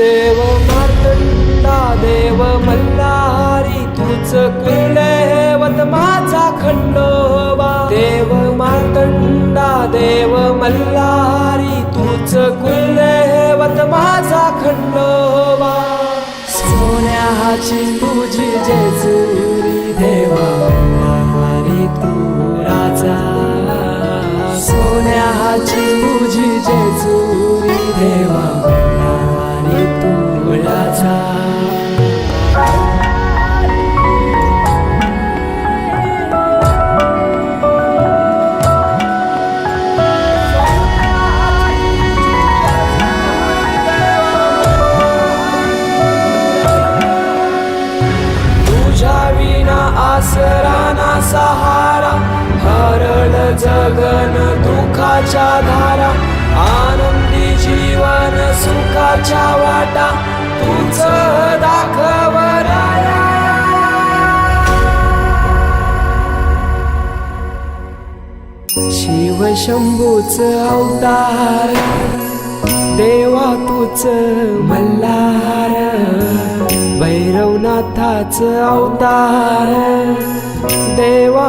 देव मार्तंडा देव मल्हारी तूच कुलदेवत माझा खंडोबा. देव मार्तंडा देव मल्हारी तूच कुलदेवत माझा खंडोबा. सोन्याची तुझी जेजू गगन दुखाच्या धारा आनंदी जीवन सुखाच्या वाटा तुझ दाखव शिव शंभूच अवतार देवा तूच मल्हार भैरवनाथाच अवतार देव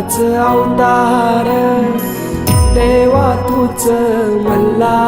अवतार देवा तूच मल्ला